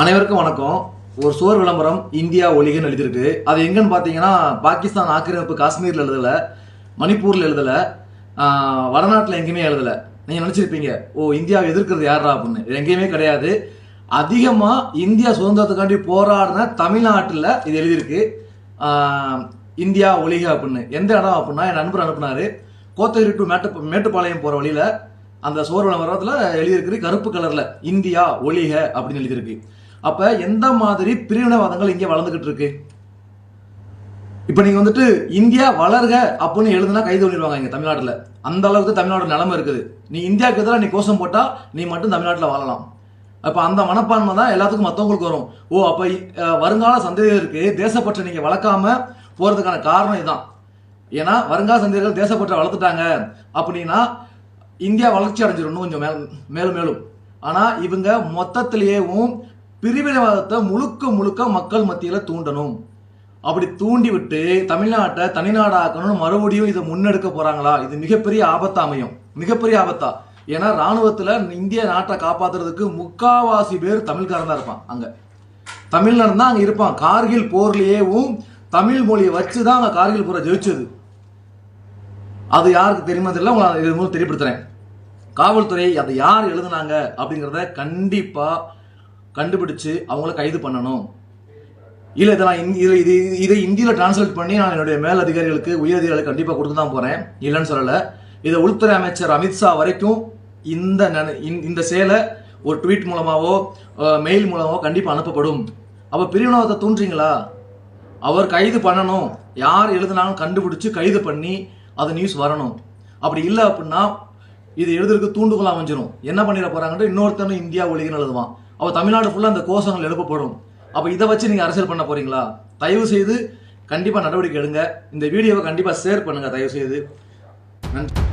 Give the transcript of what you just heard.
அனைவருக்கும் வணக்கம். ஒரு சுவர் விளம்பரம் இந்தியா ஒலிகன்னு எழுதியிருக்கு. அது எங்கன்னு பார்த்தீங்கன்னா பாகிஸ்தான் ஆக்கிரமிப்பு காஷ்மீரில் எழுதலை மணிப்பூரில் எழுதலை வடநாட்டில் எங்கேயுமே எழுதலை. நீங்கள் நினச்சிருப்பீங்க ஓ இந்தியாவை எதிர்க்கிறது யாரா அப்படின்னு. இது எங்கேயுமே கிடையாது. அதிகமாக இந்தியா சுதந்திரத்துக்காண்டி போராடின தமிழ்நாட்டில் இது எழுதியிருக்கு. இந்தியா ஒலிக அப்படின்னு. எந்த இடம் அப்படின்னா என் நண்பர் அனுப்புனாரு. கோத்தகிரி டு மேட்டு மேட்டுப்பாளையம் போகிற வழியில் அந்த சோறு விளம்பரத்தில் எழுதியிருக்கு கருப்பு கலரில் இந்தியா ஒளிக அப்படின்னு எழுதியிருக்கு. அப்போ எந்த மாதிரி பிரிவினவாதங்கள் இங்கே வளர்ந்துக்கிட்டு இருக்கு? இப்போ நீங்கள் வந்துட்டு இந்தியா வளர்க அப்படின்னு எழுதுனா கைது பண்ணிடுவாங்க இங்கே தமிழ்நாட்டில். அந்த அளவுக்கு தமிழ்நாடு நிலைமை இருக்குது. நீ இந்தியாவுக்கு எதிராக நீ கோஷம் போட்டால் நீ மட்டும் தமிழ்நாட்டில் வாழலாம். அப்போ அந்த மனப்பான்மை தான் எல்லாத்துக்கும் மற்றவங்களுக்கு வரும். ஓ அப்போ வருங்கால சந்ததியருக்கு தேசப்பற்றை நீங்கள் வளர்க்காம போகிறதுக்கான காரணம் இதுதான். ஏன்னா வருங்கால சந்ததியர்கள் தேசப்பற்றை வளர்த்துட்டாங்க. அப்படின்னா இந்தியா வளர்ச்சி அடைஞ்சிடணும் கொஞ்சம் மேல் மேலும் மேலும். ஆனால் இவங்க மொத்தத்திலேயேவும் பிரிவினைவாதத்தை முழுக்க முழுக்க மக்கள் மத்தியில் தூண்டணும். அப்படி தூண்டி விட்டு தமிழ்நாட்டை தனிநாடாக்கணும்னு மறுபடியும் இதை முன்னெடுக்க போறாங்களா? இது மிகப்பெரிய ஆபத்தா அமையும். மிகப்பெரிய ஆபத்தா. ஏன்னா ராணுவத்துல இந்திய நாட்டை காப்பாத்துறதுக்கு முக்காவாசி பேர் தமிழ்காரன் தான் இருப்பான் அங்க. தமிழ்நாடு தான் அங்க இருப்பான். கார்கில் போர்லயேவும் தமிழ் மொழியை வச்சு தான் அங்க கார்கில் போரை ஜெயிச்சது. அது யாருக்கு தெரியுமா தெரியல உங்களை இது மூலம் தெரியப்படுத்துறேன். காவல்துறை அதை யார் எழுதுனாங்க அப்படிங்கிறத கண்டிப்பாக கண்டுபிடிச்சு அவங்கள கைது பண்ணணும். இல்லை இதை நான் இந்தி- இதை இது இதை இந்தியில் டிரான்ஸ்லேட் பண்ணி நான் என்னுடைய மேல் அதிகாரிகளுக்கு உயர் அதிகாரிகளுக்கு கண்டிப்பாக கொடுத்து தான் போகிறேன் இல்லைன்னு சொல்லலை. இதை உள்துறை அமைச்சர் அமித்ஷா வரைக்கும் இந்த இந்த- இந்த செயலை ஒரு ட்வீட் மூலமாகவோ மெயில் மூலமாகவோ கண்டிப்பாக அனுப்பப்படும். அப்போ பிரிவினவாதத்தை தூண்டுறீங்களா? அவர் கைது பண்ணணும். யார் எழுதுனாலும் கண்டுபிடிச்சு கைது பண்ணி அது நியூஸ் வரணும். அப்படி இல்லை அப்படின்னா இது எழுதுறதுக்கு தூண்டுகோலா அமைஞ்சிரும். என்ன பண்ணிட போறாங்கன்ட்டு இன்னொருத்தனும் இந்தியா ஒழிகன்னு எழுதுவான். அப்போ தமிழ்நாடு ஃபுல்லாக அந்த கோஷங்கள் எழுப்பப்படும். அப்போ இதை வச்சு நீங்கள் அரசியல் பண்ண போறீங்களா? தயவு செய்து கண்டிப்பாக நடவடிக்கை எடுங்க. இந்த வீடியோவை கண்டிப்பாக ஷேர் பண்ணுங்க. தயவு செய்து. நன்றி.